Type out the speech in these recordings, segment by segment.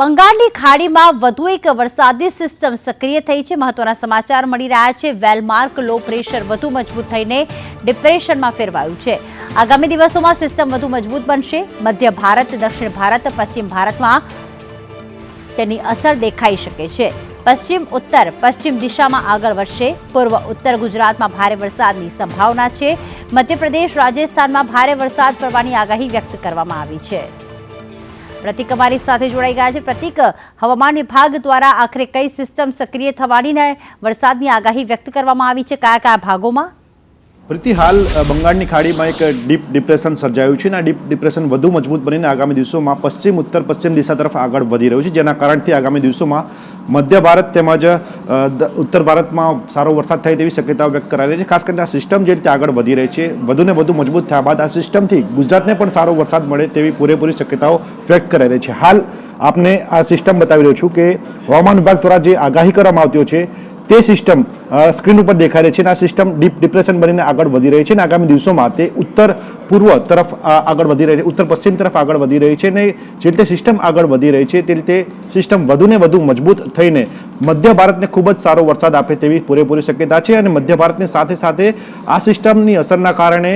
બંગાળની ખાડીમાં વધુ એક વરસાદી સિસ્ટમ સક્રિય થઈ છે. મહત્વના સમાચાર મળી રહ્યા છે. વેલમાર્ક લો પ્રેશર વધુ મજબૂત થઈને ડિપ્રેશનમાં ફેરવાયું છે. આગામી દિવસોમાં સિસ્ટમ વધુ મજબૂત બનશે. મધ્ય ભારત, દક્ષિણ ભારત, પશ્ચિમ ભારતમાં તેની અસર દેખાઈ શકે છે. પશ્ચિમ ઉત્તર, પશ્ચિમ દિશામાં આગળ વધશે. પૂર્વ ઉત્તર ગુજરાતમાં ભારે વરસાદની સંભાવના છે. મધ્યપ્રદેશ, રાજસ્થાનમાં ભારે વરસાદ પડવાની આગાહી વ્યક્ત કરવામાં આવી છે. પ્રતિક અમારી સાથે જોડાઈ ગયા છે. પ્રતિક, હવામાન વિભાગ દ્વારા આખરે કઈ સિસ્ટમ સક્રિય થવાની ને વરસાદની આગાહી વ્યક્ત કરવામાં આવી છે? કયા કયા ભાગોમાં? પ્રીતિ, હાલ બંગાળની ખાડીમાં એક ડીપ ડિપ્રેશન સર્જાયું છે અને આ ડીપ ડિપ્રેશન વધુ મજબૂત બનીને આગામી દિવસોમાં પશ્ચિમ, ઉત્તર, પશ્ચિમ દિશા તરફ આગળ વધી રહ્યું છે, જેના કારણથી આગામી દિવસોમાં મધ્ય ભારત તેમજ ઉત્તર ભારતમાં સારો વરસાદ થાય તેવી શક્યતાઓ વ્યક્ત કરાઈ રહી છે. ખાસ કરીને આ સિસ્ટમ જે રીતે આગળ વધી રહી છે, વધુને વધુ મજબૂત થયા બાદ આ સિસ્ટમથી ગુજરાતને પણ સારો વરસાદ મળે તેવી પૂરેપૂરી શક્યતાઓ વ્યક્ત કરાઈ રહી છે. હાલ આપને આ સિસ્ટમ બતાવી રહ્યો છું કે હવામાન વિભાગ દ્વારા જે આગાહી કરવામાં આવતી છે, તે સિસ્ટમ સ્ક્રીન ઉપર દેખાઈ રહી છે અને આ સિસ્ટમ ડીપ ડિપ્રેશન બનીને આગળ વધી રહી છે અને આગામી દિવસોમાં તે ઉત્તર પૂર્વ તરફ આગળ વધી રહી છે, ઉત્તર પશ્ચિમ તરફ આગળ વધી રહી છે અને જે રીતે સિસ્ટમ આગળ વધી રહી છે તે રીતે સિસ્ટમ વધુને વધુ મજબૂત થઈને મધ્ય ભારતને ખૂબ જ સારો વરસાદ આપે તેવી પૂરેપૂરી શક્યતા છે અને મધ્ય ભારતની સાથે સાથે આ સિસ્ટમની અસરના કારણે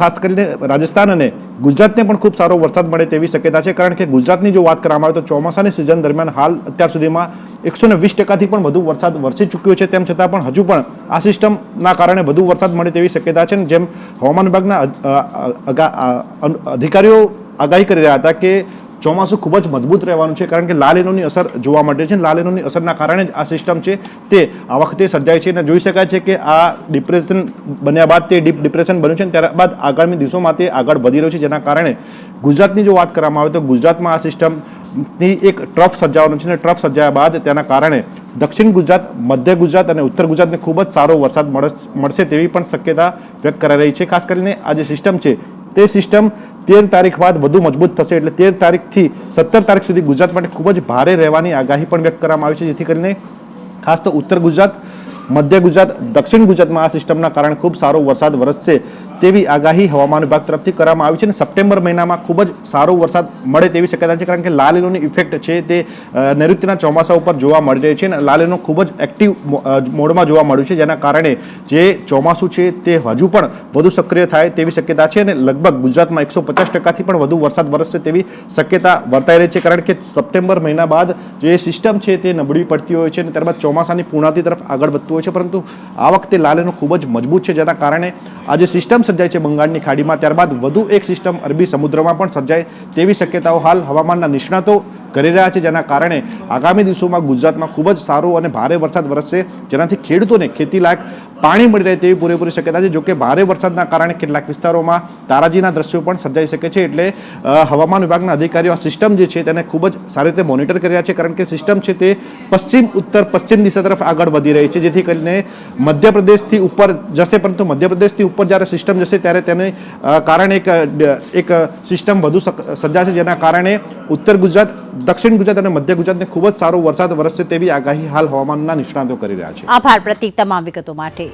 ખાસ કરીને રાજસ્થાન અને ગુજરાતને પણ ખૂબ સારો વરસાદ મળે તેવી શક્યતા છે. કારણ કે ગુજરાતની જો વાત કરવામાં આવે તો ચોમાસાની સિઝન દરમિયાન હાલ અત્યાર સુધીમાં એકસો ને વીસ ટકાથી પણ વધુ વરસાદ વરસી ચૂક્યો છે. તેમ છતાં પણ હજુ પણ આ સિસ્ટમના કારણે વધુ વરસાદ મળે તેવી શક્યતા છે અને જેમ હવામાન વિભાગના અધિકારીઓ આગાહી કરી રહ્યા હતા કે ચોમાસું ખૂબ જ મજબૂત રહેવાનું છે કારણ કે લાલેનોની અસર જોવા મળે છે લાલેનોની અસરના કારણે જ આ સિસ્ટમ છે તે આ વખતે સર્જાય છે અને જોઈ શકાય છે કે આ ડિપ્રેશન બન્યા બાદ તે ડીપ ડિપ્રેશન બન્યું છે ત્યારબાદ આગામી દિવસોમાં તે આગળ વધી રહ્યું છે જેના કારણે ગુજરાતની જો વાત કરવામાં આવે તો ગુજરાતમાં આ સિસ્ટમની એક ટ્રફ સર્જાવાનો છે અને ટ્રફ સર્જાયા બાદ તેના કારણે દક્ષિણ ગુજરાત, મધ્ય ગુજરાત અને ઉત્તર ગુજરાતને ખૂબ જ સારો વરસાદ મળશે તેવી પણ શક્યતા વ્યક્ત કરાઈ રહી છે. ખાસ કરીને આ જે સિસ્ટમ છે, તે સિસ્ટમ તેર તારીખ બાદ વધુ મજબૂત થશે એટલે તેર તારીખથી સત્તર તારીખ સુધી ગુજરાત માટે ખૂબ જ ભારે રહેવાની આગાહી પણ વ્યક્ત કરવામાં આવી છે. જેથી કરીને ખાસ તો ઉત્તર ગુજરાત, મધ્ય ગુજરાત, દક્ષિણ ગુજરાતમાં આ સિસ્ટમના કારણે ખૂબ સારો વરસાદ વરસશે. તેવી આગાહી હવામાન વિભાગ તરફથી કરવામાં આવી છે અને સપ્ટેમ્બર મહિનામાં ખૂબ જ સારો વરસાદ મળે તેવી શક્યતા છે, કારણ કે લાલ એનોની ઇફેક્ટ છે તે નૈઋત્યના ચોમાસા ઉપર જોવા મળી રહી છે અને લાલીનો ખૂબ જ એક્ટિવ મોડમાં જોવા મળ્યું છે, જેના કારણે જે ચોમાસું છે તે હજુ પણ વધુ સક્રિય થાય તેવી શક્યતા છે અને લગભગ ગુજરાતમાં એકસો પચાસ ટકાથી પણ વધુ વરસાદ વરસશે તેવી શક્યતા વર્તાઈ રહી છે, કારણ કે સપ્ટેમ્બર મહિના બાદ જે સિસ્ટમ છે તે નબળી પડતી હોય છે અને ત્યારબાદ ચોમાસાની પૂર્ણાતિ તરફ આગળ વધતું હોય છે, પરંતુ આ વખતે લાલીનો ખૂબ જ મજબૂત છે, જેના કારણે આ જે સિસ્ટમ સર્જાય છે બંગાળની ખાડીમાં, ત્યારબાદ વધુ એક સિસ્ટમ અરબી સમુદ્રમાં પણ સર્જાય તેવી શક્યતાઓ હાલ હવામાનના નિષ્ણાતો કરી રહ્યા છે, જેના કારણે આગામી દિવસોમાં ગુજરાતમાં ખૂબ જ સારો અને ભારે વરસાદ વરસશે. જેનાથી ખેડૂતોને ખેતીલાયક પાણી મળી રહે તેવી પૂરેપૂરી શક્યતા છે. જોકે ભારે વરસાદના કારણે કેટલાક વિસ્તારોમાં તારાજીના દ્રશ્યો પણ સર્જાઈ શકે છે. એટલે હવામાન વિભાગના અધિકારીઓ આ સિસ્ટમ જે છે તેને ખૂબ જ સારી રીતે મોનિટર કરી રહ્યા છે. કારણ કે સિસ્ટમ છે તે પશ્ચિમ, ઉત્તર, પશ્ચિમ દિશા તરફ આગળ વધી રહી છે. જેથી કરીને મધ્યપ્રદેશથી ઉપર જશે, પરંતુ મધ્યપ્રદેશથી ઉપર જ્યારે સિસ્ટમ જશે ત્યારે તેને કારણે એક એક સિસ્ટમ વધુ સજ્જા સર્જાશે, જેના કારણે ઉત્તર ગુજરાત, દક્ષિણ ગુજરાત અને મધ્ય ગુજરાતને ખૂબ જ સારો વરસાદ વરસશે તેવી આગાહી હાલ હવામાનના નિષ્ણાતો કરી રહ્યા છે. આભાર પ્રતિક તમામ વિગતો માટે.